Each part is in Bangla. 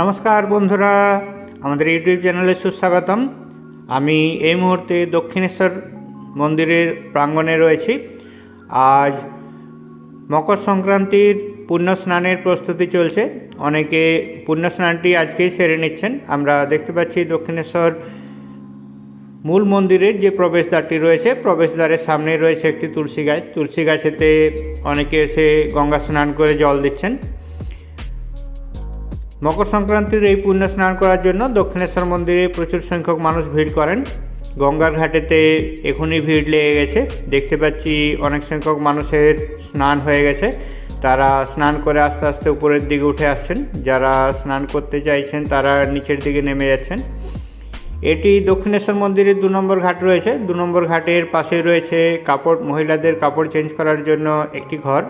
নমস্কার বন্ধুরা, আমাদের ইউটিউব চ্যানেলে সুস্বাগতম। আমি এই মুহূর্তে দক্ষিণেশ্বর মন্দিরের প্রাঙ্গণে রয়েছি। আজ মকর সংক্রান্তির পুণ্য স্নানের প্রস্তুতি চলছে। অনেকে পুণ্য স্নানটি আজকেই সেরে নিচ্ছেন। আমরা দেখতে পাচ্ছি দক্ষিণেশ্বর মূল মন্দিরের যে প্রবেশদ্বারটি রয়েছে, প্রবেশদ্বারের সামনে রয়েছে একটি তুলসী গাছ। তুলসী গাছেতে অনেকে এসে গঙ্গা স্নান করে জল দিচ্ছেন। মকর সংক্রান্তির এই পুণ্য স্নান করার জন্য দক্ষিণেশ্বর মন্দিরে প্রচুর সংখ্যক মানুষ ভিড় করেন। গঙ্গার ঘাটেতে এখনই ভিড় লেগে গেছে। দেখতে পাচ্ছি অনেক সংখ্যক মানুষের স্নান হয়ে গেছে। তারা স্নান করে আস্তে আস্তে উপরের দিকে উঠে আসছেন। যারা স্নান করতে চাইছেন, তারা নিচের দিকে নেমে যাচ্ছেন। এটি দক্ষিণেশ্বর মন্দিরের দু নম্বর ঘাট রয়েছে। দু নম্বর ঘাটের পাশে রয়েছে কাপড়, মহিলাদের কাপড় চেঞ্জ করার জন্য একটি ঘর।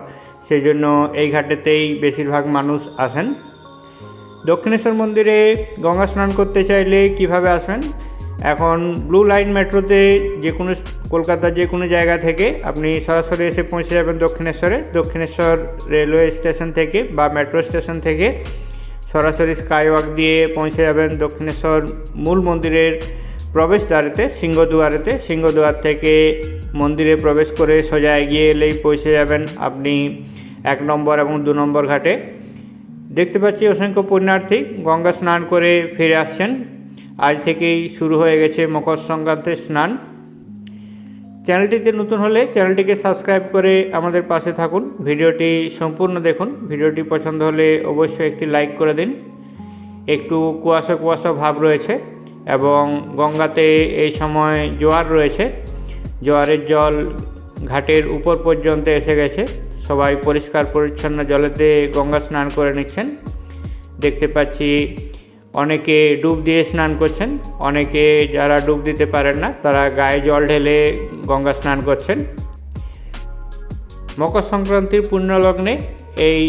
সেই জন্য এই ঘাটেতেই বেশিরভাগ মানুষ আসেন। দক্ষিণেশ্বর মন্দিরে গঙ্গা স্নান করতে চাইলে কীভাবে আসবেন? এখন ব্লু লাইন মেট্রোতে যে কোনো কলকাতার যে কোনো জায়গা থেকে আপনি সরাসরি এসে পৌঁছে যাবেন দক্ষিণেশ্বরে। দক্ষিণেশ্বর রেলওয়ে স্টেশন থেকে বা মেট্রো স্টেশন থেকে সরাসরি স্কাইওয়াক দিয়ে পৌঁছে যাবেন দক্ষিণেশ্বর মূল মন্দিরের প্রবেশদ্বারেতে, সিংহদুয়ারেতে। সিংহদুয়ার থেকে মন্দিরে প্রবেশ করে সোজা এগিয়ে এলেই পৌঁছে যাবেন আপনি এক নম্বর এবং দু নম্বর ঘাটে। দেখতে পাচ্ছি অসংখ্য পুণ্যার্থী গঙ্গা স্নান করে ফিরে আসছেন। আজ থেকেই শুরু হয়ে গেছে মকর সংক্রান্তির স্নান। চ্যানেলটিতে নতুন হলে চ্যানেলটিকে সাবস্ক্রাইব করে আমাদের পাশে থাকুন। ভিডিওটি সম্পূর্ণ দেখুন। ভিডিওটি পছন্দ হলে অবশ্যই একটি লাইক করে দিন। একটু কুয়াশা কুয়াশা ভাব রয়েছে এবং গঙ্গাতে এই সময় জোয়ার রয়েছে। জোয়ারের জল ঘাটের উপর পর্যন্ত এসে গেছে। সবাই পরিষ্কার পরিচ্ছন্ন জলেতে গঙ্গা স্নান করে নিচ্ছেন। দেখতে পাচ্ছি অনেকে ডুব দিয়ে স্নান করছেন, অনেকে যারা ডুব দিতে পারেন না, তারা গায়ে জল ঢেলে গঙ্গা স্নান করছেন। মকর সংক্রান্তির পুণ্যলগ্নে এই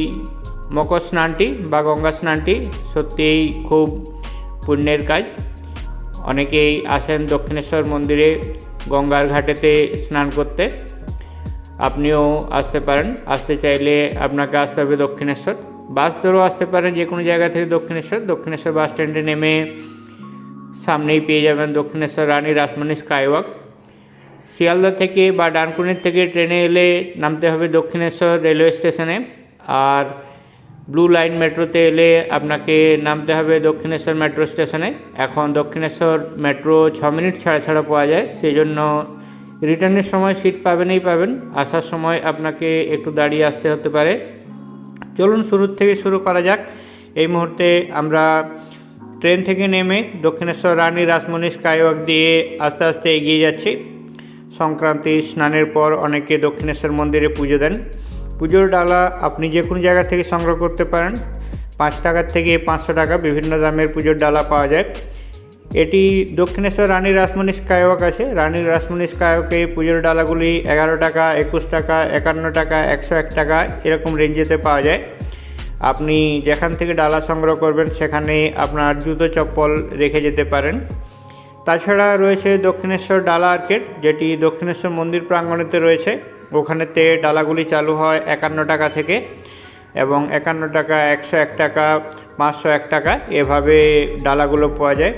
মকর স্নানটি বা গঙ্গা স্নানটি সত্যিই খুব পুণ্যের কাজ। অনেকেই আসেন দক্ষিণেশ্বর মন্দিরে গঙ্গার ঘাটেতে স্নান করতে। আপনিও আসতে পারেন। আসতে চাইলে আপনাকে আসতে হবে দক্ষিণেশ্বর। বাস ধরেও আসতে পারেন যে কোনো জায়গা থেকে দক্ষিণেশ্বর। দক্ষিণেশ্বর বাস স্ট্যান্ডে নেমে সামনেই পেয়ে যাবেন দক্ষিণেশ্বর রানী রাসমণি স্কাইওয়াক। শিয়ালদা থেকে বা ডানকুনির থেকে ট্রেনে এলে নামতে হবে দক্ষিণেশ্বর রেলওয়ে স্টেশনে। আর ব্লু লাইন মেট্রোতে এলে আপনাকে নামতে হবে দক্ষিণেশ্বর মেট্রো স্টেশনে। এখন দক্ষিণেশ্বর মেট্রো ছ মিনিট ছাড়া ছাড়া পাওয়া যায়। সেই জন্য রিটার্নের সময় সিট পাবেনই পাবেন। আসার সময় আপনাকে একটু দাঁড়িয়ে আসতে হতে পারে। চলুন শুরুর থেকে শুরু করা যাক। এই মুহূর্তে আমরা ট্রেন থেকে নেমে দক্ষিণেশ্বর রানী রাসমণি স্কাইওয়াক দিয়ে আস্তে আস্তে এগিয়ে যাচ্ছি। সংক্রান্তি স্নানের পর অনেকে দক্ষিণেশ্বর মন্দিরে পুজো দেন। পুজোর ডালা আপনি যে কোনো জায়গা থেকে সংগ্রহ করতে পারেন। পাঁচ টাকার থেকে পাঁচশো টাকা বিভিন্ন দামের পুজোর ডালা পাওয়া যায়। এটি দক্ষিণেশ্বর রানী রাসমণি স্কাইওয়াক আছে। রানী রাসমণি স্কাইওয়াকে পুজোর ডালাগুলি এগারো টাকা, একুশ টাকা, একান্ন টাকা, একশো এক টাকা এরকম রেঞ্জেতে পাওয়া যায়। আপনি যেখান থেকে ডালা সংগ্রহ করবেন সেখানে আপনার জুতো চপ্পল রেখে যেতে পারেন। তাছাড়া রয়েছে দক্ষিণেশ্বর ডালা আর্কেট যেটি দক্ষিণেশ্বর মন্দির প্রাঙ্গণেতে রয়েছে। ওখানেতে ডালাগুলি চালু হয় একান্ন টাকা থেকে এবং একান্ন টাকা, একশো এক টাকা, পাঁচশো এক টাকা এভাবে ডালাগুলো পাওয়া যায়।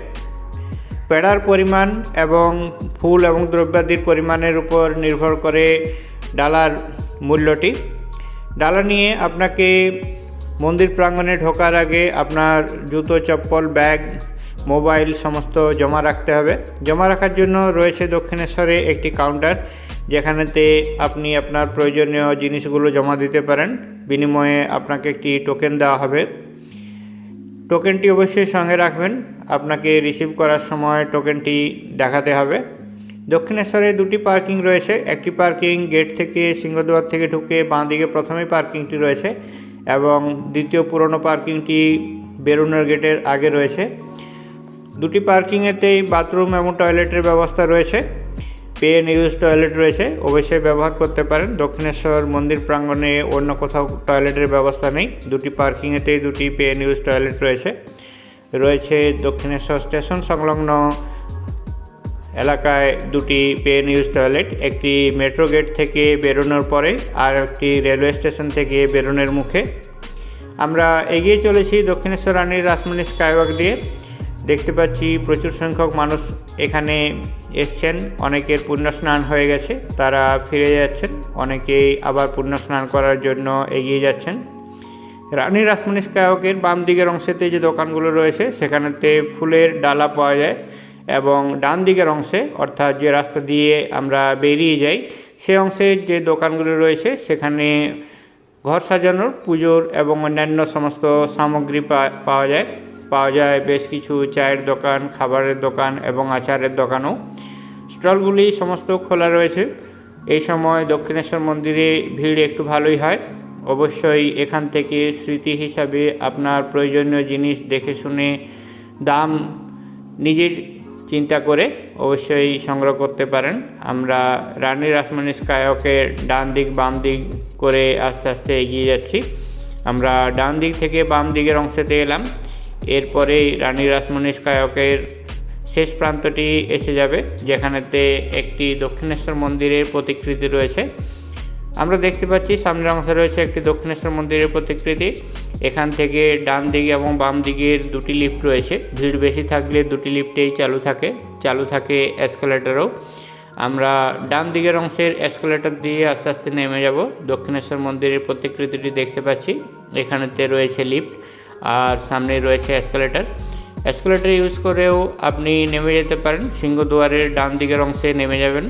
পেড়ার পরিমাণ এবং ফুল এবং দ্রব্যাদির পরিমাণের উপর নির্ভর করে ডালার মূল্যটি। ডালা নিয়ে আপনাকে মন্দির প্রাঙ্গণে ঢোকার আগে আপনার জুতো, চপ্পল, ব্যাগ, মোবাইল সমস্ত জমা রাখতে হবে। জমা রাখার জন্য রয়েছে দক্ষিণেশ্বরে একটি কাউন্টার, যেখানেতে আপনি আপনার প্রয়োজনীয় জিনিসগুলো জমা দিতে পারেন। বিনিময়ে আপনাকে একটি টোকেন দেওয়া হবে। টোকেনটি অবশ্যই সঙ্গে রাখবেন। আপনাকে রিসিভ করার সময় টোকেনটি দেখাতে হবে। দক্ষিণেশ্বরে দুটি পার্কিং রয়েছে। একটি পার্কিং গেট থেকে সিংহদুয়ার থেকে ঢুকে বাঁ দিকে প্রথমেই পার্কিংটি রয়েছে এবং দ্বিতীয় পুরনো পার্কিংটি বেরুনের গেটের আগে রয়েছে। দুটি পার্কিংয়েতেই বাথরুম এবং টয়লেটের ব্যবস্থা রয়েছে। পে এন্ড ইউজ টয়লেট রয়েছে। অবশ্যই ব্যবহার করতে পারেন। দক্ষিণেশ্বর মন্দির প্রাঙ্গণে অন্য কোথাও টয়লেটের ব্যবস্থা নেই। দুটি পার্কিংয়েতেই দুটি পেন ইউজ টয়লেট রয়েছে। রয়েছে দক্ষিণেশ্বর স্টেশন সংলগ্ন এলাকায় দুটি পে এন্ড ইউজ টয়লেট। একটি মেট্রো গেট থেকে বেরোনোর পরে আর একটি রেলওয়ে স্টেশন থেকে বেরোনোর মুখে। আমরা এগিয়ে চলেছি দক্ষিণেশ্বর রানীর রাসমণি স্কাইওয়াক দিয়ে। দেখতে পাচ্ছি প্রচুর সংখ্যক মানুষ এখানে এসছেন। অনেকের পুণ্য স্নান হয়ে গেছে, তারা ফিরে যাচ্ছেন। অনেকেই আবার পুণ্য স্নান করার জন্য এগিয়ে যাচ্ছেন। রানী রাসমণি স্কাইওয়াকের বাম দিকের অংশেতে যে দোকানগুলো রয়েছে, সেখানেতে ফুলের ডালা পাওয়া যায় এবং ডান দিকের অংশে, অর্থাৎ যে রাস্তা দিয়ে আমরা বেরিয়ে যাই, সে অংশে যে দোকানগুলো রয়েছে, সেখানে ঘর সাজানোর, পুজোর এবং অন্যান্য সমস্ত সামগ্রী পাওয়া যায়। পাওয়া যায়। বেশ কিছু চায়ের দোকান, খাবারের দোকান এবং আচারের দোকানও। স্টলগুলি সমস্ত খোলা রয়েছে। এই সময় দক্ষিণেশ্বর মন্দিরে ভিড় একটু ভালোই হয়। অবশ্যই এখান থেকে স্মৃতি হিসাবে আপনার প্রয়োজনীয় জিনিস দেখে শুনে দাম নিজের চিন্তা করে অবশ্যই সংগ্রহ করতে পারেন। আমরা রানী রাসমণি স্কায়কের ডান দিক, বাম দিক করে আস্তে আস্তে এগিয়ে যাচ্ছি। আমরা ডান দিক থেকে বাম দিকের অংশেতে এলাম। এরপরেই রানী রাসমণি স্কায়কের শেষ প্রান্তটি এসে যাবে, যেখানেতে একটি দক্ষিণেশ্বর মন্দিরের প্রতিকৃতি রয়েছে। আমরা দেখতে পাচ্ছি সামনের অংশে রয়েছে একটি দক্ষিণেশ্বর মন্দিরের প্রতিকৃতি। এখান থেকে ডান দিকে এবং বাম দিকের দুটি লিফট রয়েছে। ভিড় বেশি থাকলে দুটি লিফটেই চালু থাকে চালু থাকে এসকেলেটারও আমরা ডান দিকের অংশের এসকেলেটর দিয়ে আস্তে আস্তে নেমে যাব। দক্ষিণেশ্বর মন্দিরের প্রতিকৃতিটি দেখতে পাচ্ছি। এখানেতে রয়েছে লিফট। আর সামনে রয়েছে এসকেলেটর এসকেলেটর ইউজ করেও আপনি নেমে যেতে পারেন। সিংহদুয়ারের ডান দিকের অংশে নেমে যাবেন।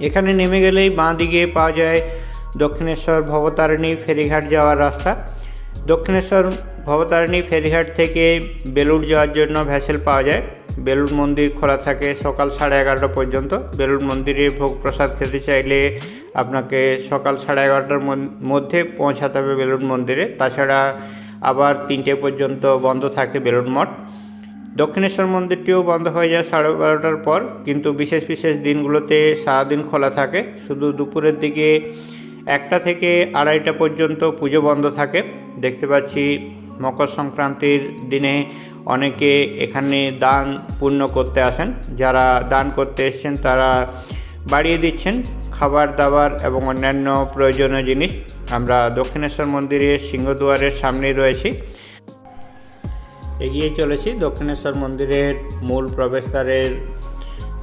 এখানে নেমে গেলেই বাঁ দিকে পাওয়া যায় দক্ষিণেশ্বর ভবতারিণী ফেরিঘাট যাওয়ার রাস্তা। দক্ষিণেশ্বর ভবতারিণী ফেরিঘাট থেকে বেলুড় যাওয়ার জন্য ভ্যাসেল পাওয়া যায়। বেলুড় মন্দির খোলা থাকে সকাল সাড়ে এগারোটা পর্যন্ত। বেলুড় মন্দিরে ভোগ প্রসাদ খেতে চাইলে আপনাকে সকাল সাড়ে এগারোটার মধ্যে পৌঁছাতে হবে বেলুড় মন্দিরে। তাছাড়া আবার তিনটে পর্যন্ত বন্ধ থাকে বেলুড় মঠ। দক্ষিণেশ্বর মন্দিরটিও বন্ধ হয়ে যায় সাড়ে বারোটার পর, কিন্তু বিশেষ বিশেষ দিনগুলোতে সারাদিন খোলা থাকে। শুধু দুপুরের দিকে একটা থেকে আড়াইটা পর্যন্ত পুজো বন্ধ থাকে। দেখতে পাচ্ছি মকর সংক্রান্তির দিনে অনেকে এখানে দান পূর্ণ করতে আসেন। যারা দান করতে এসছেন তারা বাড়িয়ে দিচ্ছেন। খাবার দাবার এবং অন্যান্য প্রয়োজনীয় জিনিস। আমরা দক্ষিণেশ্বর মন্দিরের সিংহদুয়ারের সামনেই রয়েছি। এগিয়ে চলেছি দক্ষিণেশ্বর মন্দিরের মূল প্রবেশদ্বারের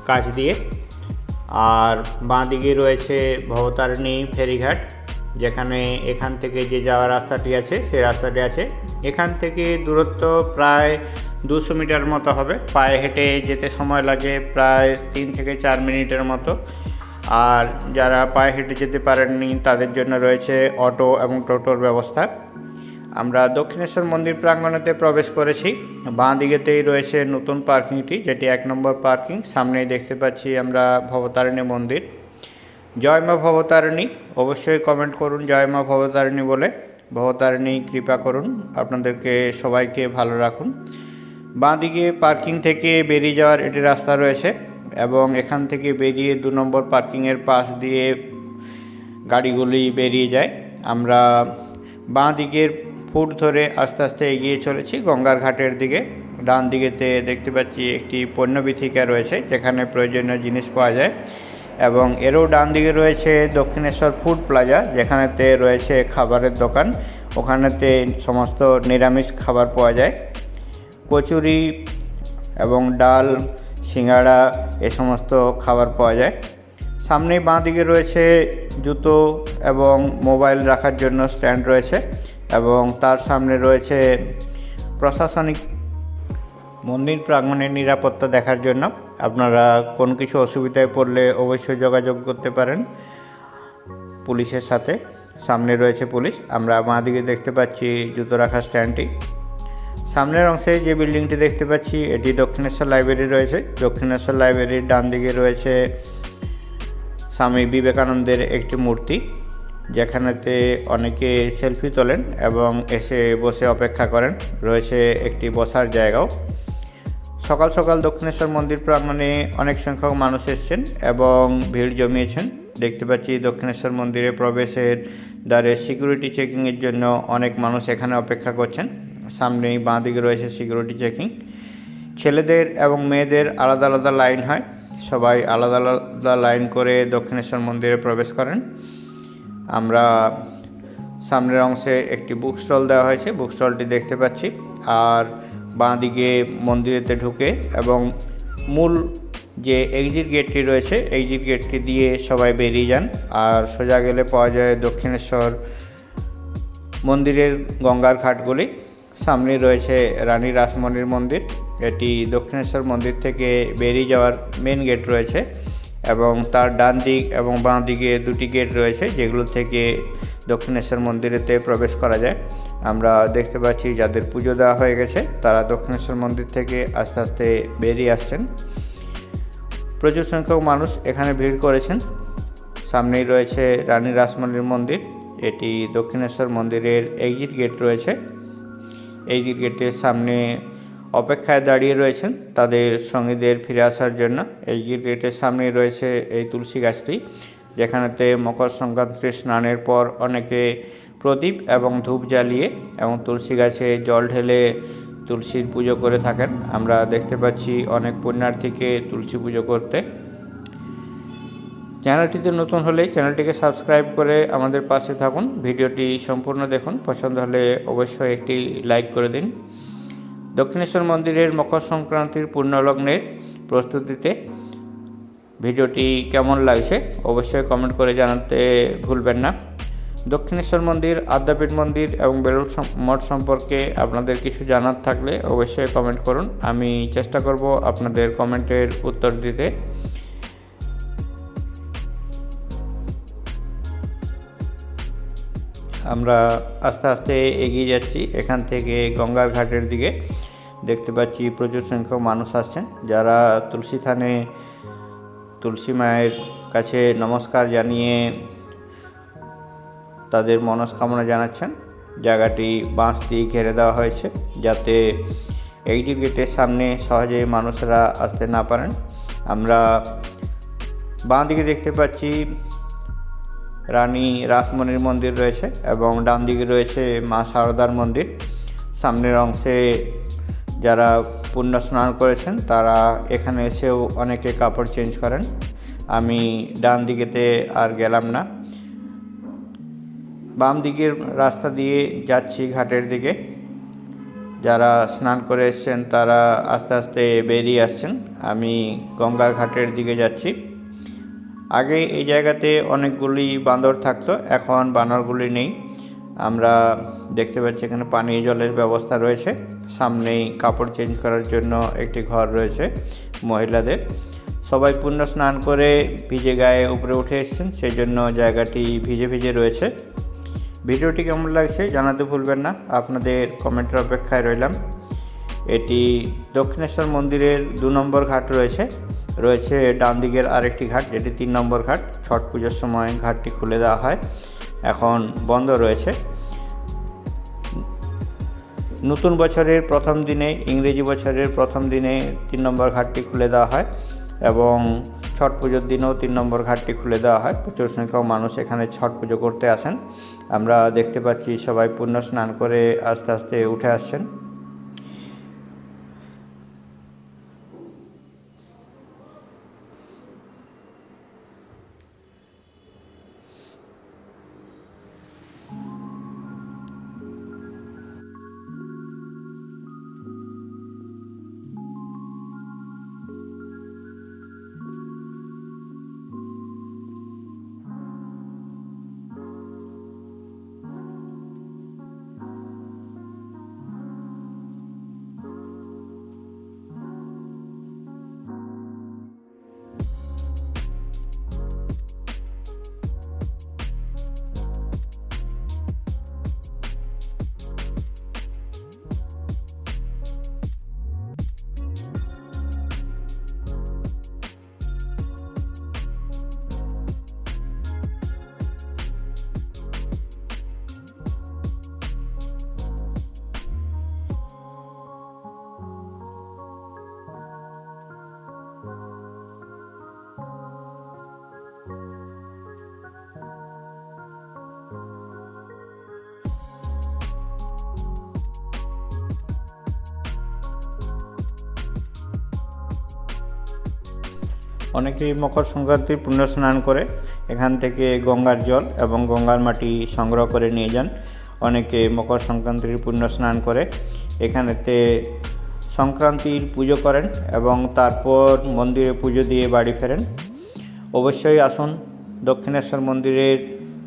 কাছ দিয়ে। আর বাঁ দিকে রয়েছে ভবতারিণী ফেরিঘাট, যেখানে এখান থেকে যে যাওয়ার রাস্তাটি আছে সেই রাস্তাটি আছে। এখান থেকে দূরত্ব প্রায় দুশো মিটার মতো হবে। পায়ে হেঁটে যেতে সময় লাগে প্রায় তিন থেকে চার মিনিটের মতো। আর যারা পায়ে হেঁটে যেতে পারেননি, তাদের জন্য রয়েছে অটো এবং টোটোর ব্যবস্থা। আমরা দক্ষিণেশ্বর মন্দির প্রাঙ্গণেতে প্রবেশ করেছি। বাঁ দিকেতেই রয়েছে নতুন পার্কিংটি, যেটি এক নম্বর পার্কিং। সামনেই দেখতে পাচ্ছি আমরা ভবতারিণী মন্দির। জয় মা ভবতারিণী, অবশ্যই কমেন্ট করুন জয় মা ভবতারিণী বলে। ভবতারিণী, কৃপা করুন। আপনাদেরকে সবাইকে ভালো রাখুন। বাঁ দিকে পার্কিং থেকে বেরিয়ে যাওয়ার এটি রাস্তা রয়েছে এবং এখান থেকে বেরিয়ে দু নম্বর পার্কিংয়ের পাশ দিয়ে গাড়িগুলি বেরিয়ে যায়। আমরা বাঁ দিকের ফুট ধরে আস্তে আস্তে এগিয়ে চলেছি গঙ্গার ঘাটের দিকে। ডান দিকেতে দেখতে পাচ্ছি একটি পণ্যবিথিকা রয়েছে যেখানে প্রয়োজনীয় জিনিস পাওয়া যায় এবং এরও ডান দিকে রয়েছে দক্ষিণেশ্বর ফুড প্লাজা যেখানেতে রয়েছে খাবারের দোকান। ওখানেতে সমস্ত নিরামিষ খাবার পাওয়া যায়। কচুরি এবং ডাল, সিঙ্গাড়া এ সমস্ত খাবার পাওয়া যায়। সামনেই বাঁ দিকে রয়েছে জুতো এবং মোবাইল রাখার জন্য স্ট্যান্ড রয়েছে এবং তার সামনে রয়েছে প্রশাসনিক মন্দির প্রাঙ্গণের নিরাপত্তা দেখার জন্য। আপনারা কোনো কিছু অসুবিধায় পড়লে অবশ্যই যোগাযোগ করতে পারেন পুলিশের সাথে। সামনে রয়েছে পুলিশ। আমরা বাঁ দিকে দেখতে পাচ্ছি জুতো রাখার স্ট্যান্ডটি। সামনের অংশে যে বিল্ডিংটি দেখতে পাচ্ছি, এটি দক্ষিণেশ্বর লাইব্রেরি রয়েছে। দক্ষিণেশ্বর লাইব্রেরির ডান দিকে রয়েছে স্বামী বিবেকানন্দের একটি মূর্তি, যেখানেতে অনেকে সেলফি তোলেন এবং এসে বসে অপেক্ষা করেন। রয়েছে একটি বসার জায়গাও। সকাল সকাল দক্ষিণেশ্বর মন্দির প্রাঙ্গণে অনেক সংখ্যক মানুষ এসেছেন এবং ভিড় জমিয়েছেন। দেখতে পাচ্ছি দক্ষিণেশ্বর মন্দিরে প্রবেশের দ্বারে সিকিউরিটি চেকিংয়ের জন্য অনেক মানুষ এখানে অপেক্ষা করছেন। সামনেই বাঁ দিকে রয়েছে সিকিউরিটি চেকিং ছেলেদের এবং মেয়েদের আলাদা আলাদা লাইন হয়। সবাই আলাদা আলাদা লাইন করে দক্ষিণেশ্বর মন্দিরে প্রবেশ করেন। আমরা সামনের অংশে একটি বুক স্টল দেওয়া হয়েছে। বুক স্টলটি দেখতে পাচ্ছি। আর বাঁ দিকে মন্দিরেতে ঢুকে এবং মূল যে এক্সিট গেটটি রয়েছে এক্সিট গেটটি দিয়ে সবাই বেরিয়ে যান। আর সোজা গেলে পাওয়া যায় দক্ষিণেশ্বর মন্দিরের গঙ্গার ঘাটগুলি। সামনে রয়েছে রানী রাসমণির মন্দির। এটি দক্ষিণেশ্বর মন্দির থেকে বেরিয়ে যাওয়ার মেন গেট রয়েছে এবং তার ডান দিক এবং বাঁ দিকে দুটি গেট রয়েছে যেগুলো থেকে দক্ষিণেশ্বর মন্দিরেতে প্রবেশ করা যায়। আমরা দেখতে পাচ্ছি যাদের পুজো দেওয়া হয়ে গেছে, তারা দক্ষিণেশ্বর মন্দির থেকে আস্তে আস্তে বেরিয়ে আসছেন। প্রচুর সংখ্যক মানুষ এখানে ভিড় করেছেন। সামনেই রয়েছে রানী রাসমণির মন্দির। এটি দক্ষিণেশ্বর মন্দিরের এক্সিট গেট রয়েছে। এক্সিট গেটের সামনে অপেক্ষায় দাঁড়িয়ে রয়েছেন তাদের সঙ্গীদের ফিরে আসার জন্য। এই গেটের সামনে রয়েছে এই তুলসী গাছটি, যেখানেতে মকর সংক্রান্তির স্নানের পর অনেকে প্রদীপ এবং ধূপ জ্বালিয়ে এবং তুলসী গাছে জল ঢেলে তুলসীর পুজো করে থাকেন। আমরা দেখতে পাচ্ছি অনেক পুণ্যার্থীকে তুলসী পুজো করতে। চ্যানেলটিতে নতুন হলে চ্যানেলটিকে সাবস্ক্রাইব করে আমাদের পাশে থাকুন। ভিডিওটি সম্পূর্ণ দেখুন। পছন্দ হলে অবশ্যই একটি লাইক করে দিন। দক্ষিণেশ্বর মন্দিরের মকর সংক্রান্তির পূর্ণলগ্নের প্রস্তুতিতে ভিডিওটি কেমন লাগছে অবশ্যই কমেন্ট করে জানাতে ভুলবেন না। দক্ষিণেশ্বর মন্দির, আদ্যাপীঠ মন্দির এবং বেলুড় মঠ সম্পর্কে আপনাদের কিছু জানার থাকলে অবশ্যই কমেন্ট করুন। আমি চেষ্টা করব আপনাদের কমেন্টের উত্তর দিতে। আমরা আস্তে আস্তে এগিয়ে যাচ্ছি। এখান থেকে গঙ্গার ঘাটের দিকে দেখতে পাচ্ছি প্রচুর সংখ্যক মানুষ আসছেন। যারা তুলসী থানে, তুলসী মায়ের কাছে নমস্কার জানিয়ে তাদের মনস্কামনা জানাচ্ছেন। জায়গাটি বাঁশ দিয়ে ঘিরে দেওয়া হয়েছে যাতে এক্সিট গেটের সামনে সহজে মানুষরা আসতে না পারেন। আমরা বাঁ দিকে দেখতে পাচ্ছি রানী রাসমণির মন্দির রয়েছে এবং ডান দিকে রয়েছে মা সারদার মন্দির। সামনের অংশে যারা পুণ্য স্নান করেছেন, তারা এখানে এসেও অনেকে কাপড় চেঞ্জ করেন। আমি ডান দিকেতে আর গেলাম না। বাম দিকের রাস্তা দিয়ে যাচ্ছি ঘাটের দিকে। যারা স্নান করে এসছেন, তারা আস্তে আস্তে বেরিয়ে আসছেন। আমি গঙ্গার ঘাটের দিকে যাচ্ছি। আগে এই জায়গাতে অনেকগুলি বান্দর থাকতো, এখন বানরগুলি নেই। আমরা দেখতে পাচ্ছি এখানে পানীয় জলের ব্যবস্থা রয়েছে। সামনেই কাপড় চেঞ্জ করার জন্য একটি ঘর রয়েছে মহিলাদের। সবাই পূর্ণ স্নান করে ভিজে গায়ে উপরে উঠে এসেছেন সেই জন্য জায়গাটি ভিজে ভিজে রয়েছে। ভিডিওটি কেমন লাগছে জানাতে ভুলবেন না, আপনাদের কমেন্টের অপেক্ষায় রইলাম। এটি দক্ষিণেশ্বর মন্দিরের দু নম্বর ঘাট রয়েছে। রয়েছে ডান দিকের আরেকটি ঘাট, যেটি তিন নম্বর ঘাট। ছট পুজোর সময় ঘাটটি খুলে দেওয়া হয়। এখন বন্ধ রয়েছে। নতুন বছরের প্রথম দিনে, ইংরেজি বছরের প্রথম দিনে তিন নম্বর ঘাটটি খুলে দেওয়া হয় এবং ছট পুজোর দিনেও তিন নম্বর ঘাটটি খুলে দেওয়া হয়। প্রচুর সংখ্যক মানুষ এখানে ছট পুজো করতে আসেন। আমরা দেখতে পাচ্ছি সবাই পুণ্য স্নান করে আস্তে আস্তে উঠে আসছেন। অনেকেই মকর সংক্রান্তির পুণ্য স্নান করে এখান থেকে গঙ্গার জল এবং গঙ্গার মাটি সংগ্রহ করে নিয়ে যান। অনেকে মকর সংক্রান্তির পুণ্য স্নান করে এখানেতে সংক্রান্তির পুজো করেন এবং তারপর মন্দিরে পুজো দিয়ে বাড়ি ফেরেন। অবশ্যই আসুন দক্ষিণেশ্বর মন্দিরের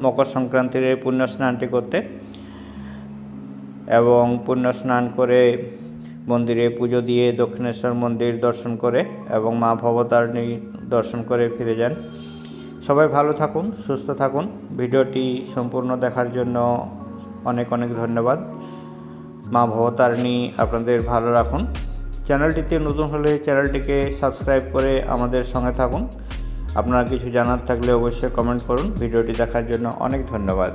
মকর সংক্রান্তির পুণ্য স্নানটি করতে এবং পুণ্য স্নান করে মন্দিরে পুজো দিয়ে দক্ষিণেশ্বর মন্দির দর্শন করে এবং মা ভবতারিণী দর্শন করে ফিরে যান। সবাই ভালো থাকুন, সুস্থ থাকুন। ভিডিওটি সম্পূর্ণ দেখার জন্য অনেক অনেক ধন্যবাদ। মা ভবতারিণী, আপনাদের ভালো রাখুন। চ্যানেলটিতে নতুন হলে চ্যানেলটিকে সাবস্ক্রাইব করে আমাদের সঙ্গে থাকুন। আপনারা কিছু জানার থাকলে অবশ্যই কমেন্ট করুন। ভিডিওটি দেখার জন্য অনেক ধন্যবাদ।